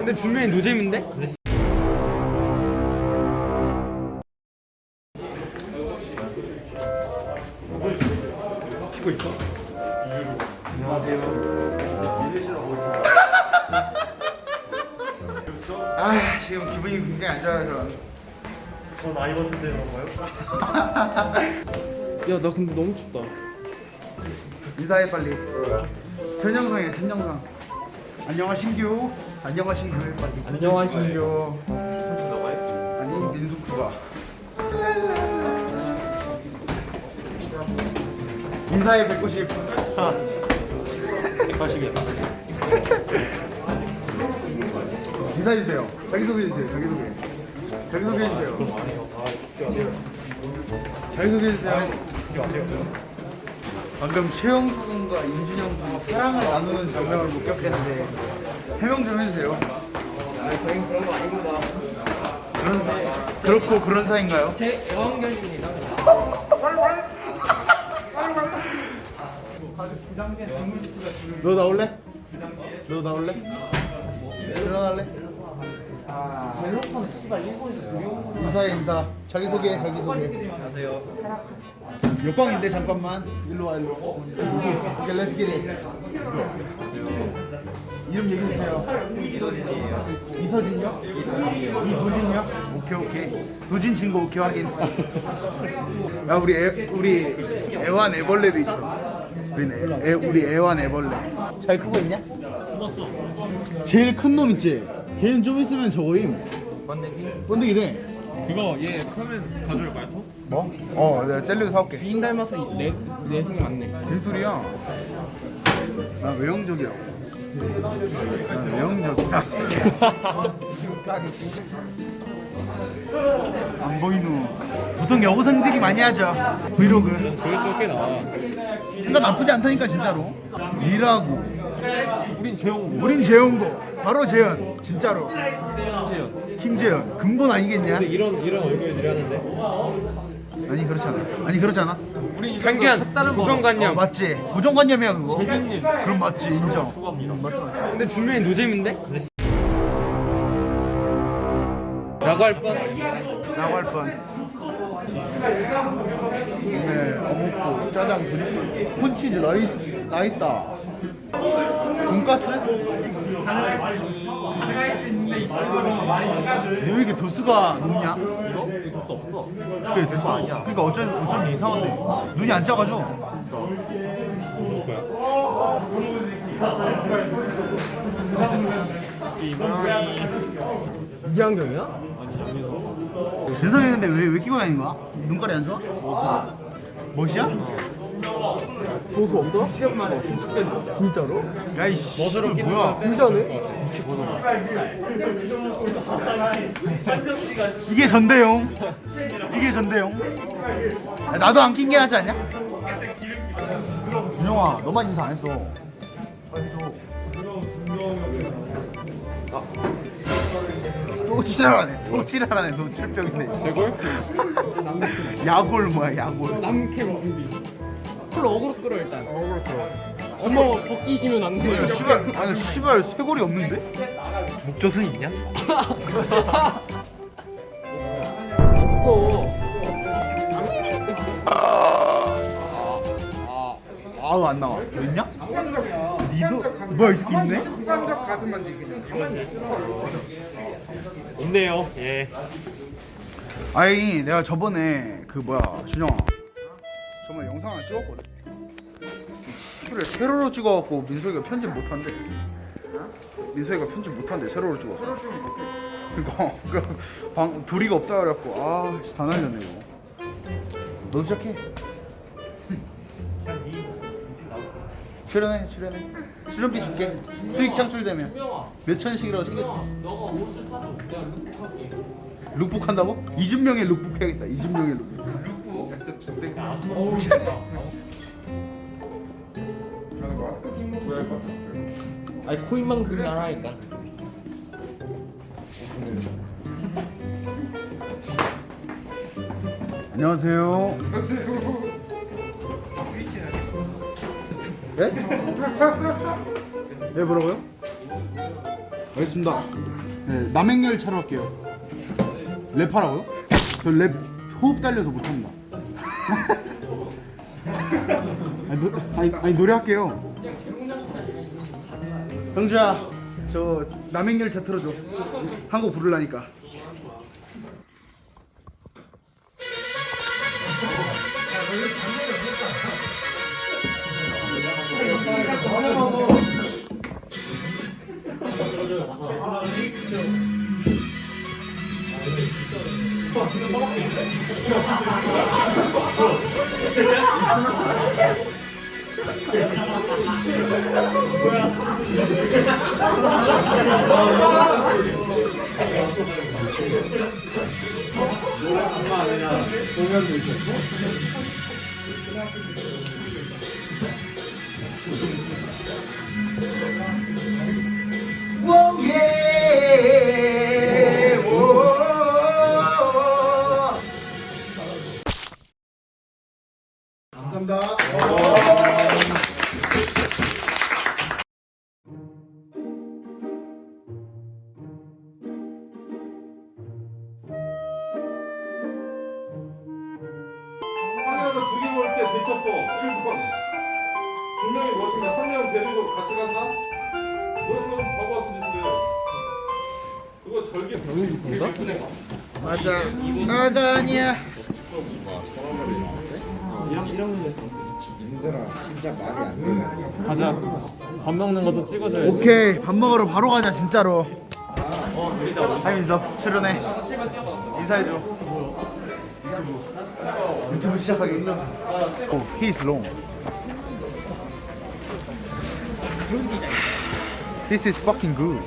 근데 준명이 노잼인데? 치고 있어? 아 지금 기분이 굉장히 안 좋아요 저 나이 봤을 때 그런가요? 야 나 근데 너무 춥다 인사해 빨리 전영상이야 전영상 안녕하 신규 안녕하신규 빨리. 안녕하신교 아니 민숙수가 인사해 190 180이야. 인사해 주세요. 자기 소개해 주세요 자기 소개. 자기 소개해 주세요. 자기 소개해 주세요. 방금 최영수 군과 임준영 군이 사랑을 나누는 장면을 목격했는데 해명 좀 해주세요 저희 그런 거 아닙니다 그런 사이 그렇고 그런 사이인가요? 제 애완견입니다 너 나올래? 너 나올래? 일어날래? 인사해 인사 자기 소개 자기 소개. 안녕하세요. 옆방인데 잠깐만. 일로 와 일로 오케이 렛츠 기릿 이름 얘기해 주세요. 이서진이요? 이도진이요? 오케이 오케이. 도진 친구 오케이 확인. 야 우리 애, 우리 애완 애벌레도 있어. 우리는 애, 우리 애완 애벌레. 잘 크고 있냐? 제일 큰 놈 있지? 걔는 좀 있으면 저거임. 번데기? 번데기 돼 그거 얘 크면 가져올 말토? 뭐? 어 내가 젤리 사올게 주인 닮아서 내 내성이 많네 무슨 소리야? 나 외형적이라고. 나 외형적이야. 안 보이누. 보통 여고생들이 많이 하죠. 브이로그. 조회수가 꽤 나와. 그러니까 나쁘지 않다니까 진짜로. 리라고. 우린 재홍 우린 재현고. 바로 재현. 진짜로. 김재현. 김재현. 근본 아니겠냐? 근데 이런 이런 얼굴 이라는데 아니 그렇잖아. 아니 그렇잖아. 편견 어, 고정관념 맞지. 고정관념이야 그거. 그럼 맞지 인정. 근데 준명이 노잼인데? 라고 할 뻔. 라고 할 뻔. 네, 어묵고 짜장 분육불 콘치즈 나, 있, 나 있다. 돈가스? 너왜 이렇게 도수가 높냐? 이거? 이거 도수 없어. 그래 도수 그러니까 어쩐 어쩐지 이상한데 눈이 안 작아져. 이한경이야? 진성했는데 왜, 왜 끼고 다니는 거야? 눈깔이 안 좋아? 멋이야? 도수 없어? 진짜로? 야이씨 멋으로 뭐야 진짜네? 이게 전대용 이게 전대용 야, 나도 안 낀 게 하지 않냐? 준영아 너만 인사 안 했어 아. 또 지랄하네 또 지랄하네 너 칠병이네 제골? 야골 뭐야 야골 남캠 준비 콜로 어그로 끌어 일단 어그로 끌어 어머 벗기시면 안 야, 돼요 씨발 아니 씨발 쇄골이 없는데? 목젖은 있냐? 아우 안 나와 너 있냐? 니도 뭐야 이 새끼 있네? 습관적 가슴 만지기 없네요. 예. 아니 내가 저번에 그 뭐야 준영아 영상 하나 찍었거든. 씨발 세로로 찍어갖고 민석이가 편집 못한대. 민석이가 편집 못한대 세로로 찍어서. 그니까 그 방, 도리가 없다 그래갖고 아다 날렸네 이거. 너도 시작해. 출연해 출연해. 출연비 줄게. 수익 창출되면. 몇 천씩이라고 챙겨줘. 너가 옷을 사줘 내가 룩북할게. 룩북 한다고? 이준명의 룩북 해야겠다 이준명의 룩북 어우 아니 코인만큼이 하나니까. 안녕하세요. 네? 네 뭐라고요? 알겠습니다. 네, 남행열 차로 할게요. 랩하라고요? 저 랩 호흡 딸려서 못합니다. 아니, 노, 아니, 아니 노래할게요. 형주야, 저 남행열 차 틀어줘. 한 곡 부르려니까. 뭐야? 되죠. 하나가 죽이고 올 때 대처법 1번 두 명이 멋있는데 한명 데리고 같이 간다? 뭐 그건 바보 같은 짓을 해 그거 절개. 병이 죽는다? 나도 아니야. 가자. 밥 먹는 것도 찍어줘야지. 오케이 밥 먹으러 바로 가자 진짜로. 하이민서 출연해. 인사해줘. 유튜브 유튜브 시작하기. 오, he is long. This is fucking good.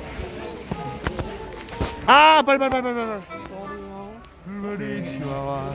아, 빨빨빨빨빨. 물놀이 치와와.